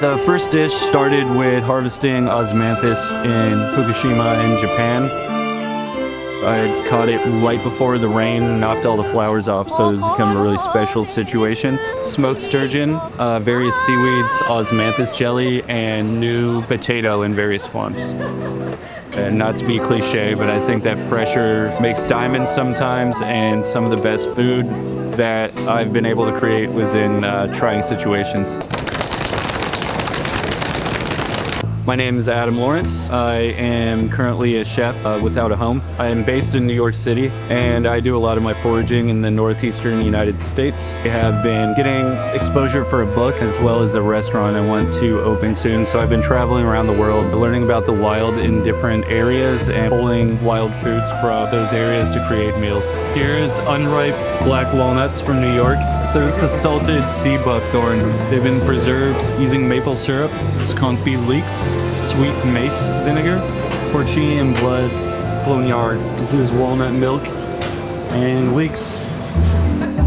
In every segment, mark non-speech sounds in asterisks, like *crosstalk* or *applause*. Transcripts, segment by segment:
The first dish started with harvesting osmanthus in Fukushima in Japan. I caught it right before the rain knocked all the flowers off, so it was become a really special situation. Smoked sturgeon, uh, various seaweeds, osmanthus jelly, and new potato in various forms. And not to be cliche, but I think that pressure makes diamonds sometimes, and some of the best food that I've been able to create was in uh, trying situations. My name is Adam Lawrence. I am currently a chef uh, without a home. I am based in New York City and I do a lot of my foraging in the northeastern United States. I have been getting exposure for a book as well as a restaurant I want to open soon. So I've been traveling around the world learning about the wild in different areas and pulling wild foods from those areas to create meals. Here's unripe black walnuts from New York. So this is salted sea buckthorn. They've been preserved using maple syrup, it's confit leeks, sweet mace vinegar, porcini and blood, floniard. This is walnut milk and leeks.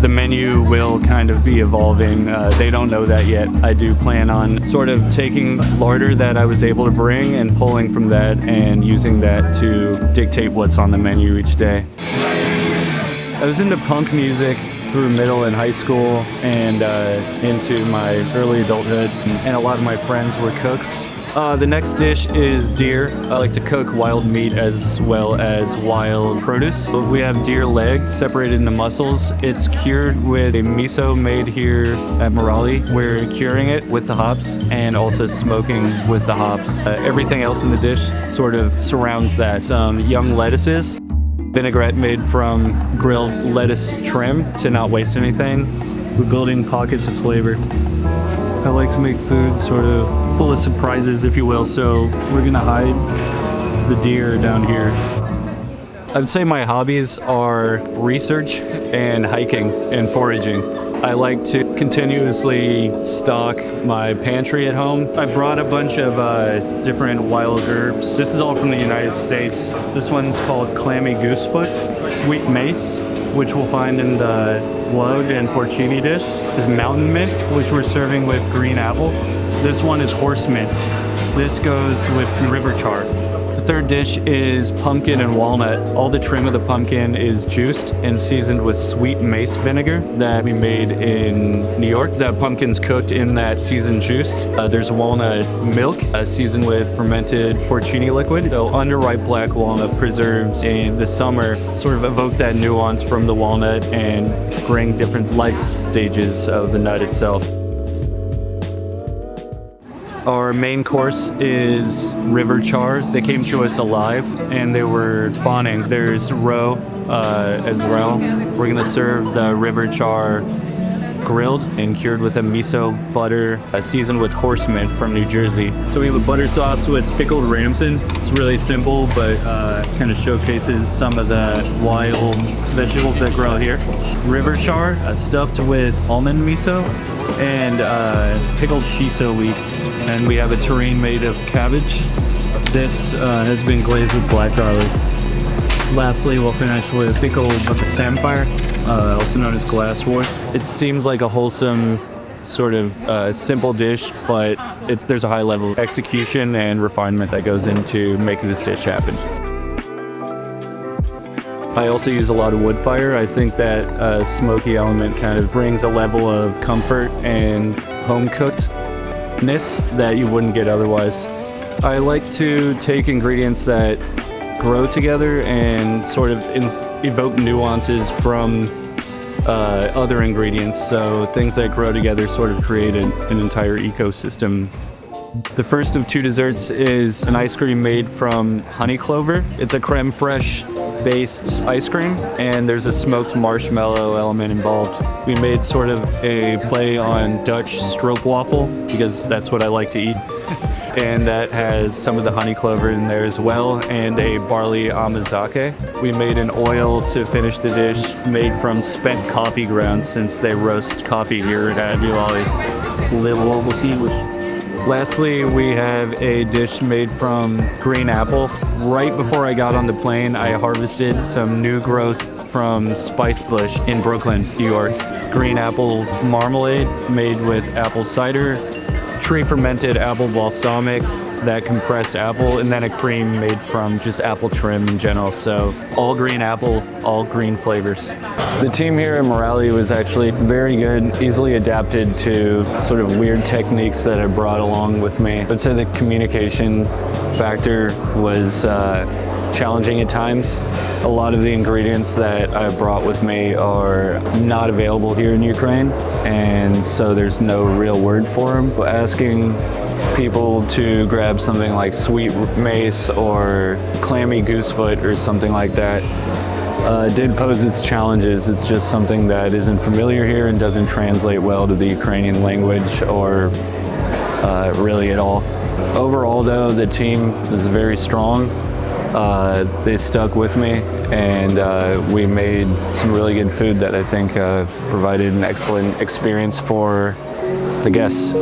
The menu will kind of be evolving. Uh, they don't know that yet. I do plan on sort of taking larder that I was able to bring and pulling from that and using that to dictate what's on the menu each day. I was into punk music through middle and high school and uh, into my early adulthood, and a lot of my friends were cooks. Uh, the next dish is deer. I like to cook wild meat as well as wild produce. We have deer leg separated into muscles. It's cured with a miso made here at Morali. We're curing it with the hops and also smoking with the hops. Uh, everything else in the dish sort of surrounds that. Some young lettuces, vinaigrette made from grilled lettuce trim to not waste anything. We're building pockets of flavor. I like to make food sort of full of surprises, if you will, so we're gonna hide the deer down here. I'd say my hobbies are research and hiking and foraging. I like to continuously stock my pantry at home. I brought a bunch of uh, different wild herbs. This is all from the United States. This one's called clammy goosefoot, sweet mace, which we'll find in the blood and porcini dish, is mountain mint, which we're serving with green apple. This one is horse mint. This goes with river chard. The third dish is pumpkin and walnut. All the trim of the pumpkin is juiced and seasoned with sweet mace vinegar that we made in New York. The pumpkin's cooked in that seasoned juice. Uh, there's walnut milk uh, seasoned with fermented porcini liquid. So underripe black walnut preserves in the summer sort of evoke that nuance from the walnut and bring different life stages of the nut itself. Our main course is river char. They came to us alive and they were spawning. There's roe uh, as well. We're gonna serve the river char grilled and cured with a miso butter uh, seasoned with horse mint from New Jersey. So we have a butter sauce with pickled ramson. It's really simple, but uh, kind of showcases some of the wild vegetables that grow here. River char, uh, stuffed with almond miso and uh, pickled shiso leaf. And we have a terrine made of cabbage. This uh, has been glazed with black garlic. Lastly, we'll finish with pickled samphire, uh, also known as glasswort. It seems like a wholesome sort of uh, simple dish, but it's, there's a high level of execution and refinement that goes into making this dish happen. I also use a lot of wood fire. I think that uh, smoky element kind of brings a level of comfort and home cookedness that you wouldn't get otherwise. I like to take ingredients that grow together and sort of in, evoke nuances from uh, other ingredients. So things that grow together sort of create an, an entire ecosystem. The first of two desserts is an ice cream made from honey clover. It's a creme fraiche based ice cream and there's a smoked marshmallow element involved. We made sort of a play on Dutch stroopwafel because that's what I like to eat. *laughs* and that has some of the honey clover in there as well and a barley amazake. We made an oil to finish the dish made from spent coffee grounds since they roast coffee here at Ulali. Lastly, we have a dish made from green apple. Right before I got on the plane, I harvested some new growth from Spice Bush in Brooklyn, New York. Green apple marmalade made with apple cider, tree fermented apple balsamic, that compressed apple, and then a cream made from just apple trim in general. So all green apple, all green flavors. The team here in Morale was actually very good, easily adapted to sort of weird techniques that I brought along with me. I'd say the communication factor was uh, challenging at times. A lot of the ingredients that I brought with me are not available here in Ukraine, and so there's no real word for them. Asking people to grab something like sweet mace or clammy goosefoot or something like that uh, did pose its challenges. It's just something that isn't familiar here and doesn't translate well to the Ukrainian language or uh, really at all. Overall, though, the team was very strong. Uh, they stuck with me, and uh, we made some really good food that I think uh, provided an excellent experience for the guests.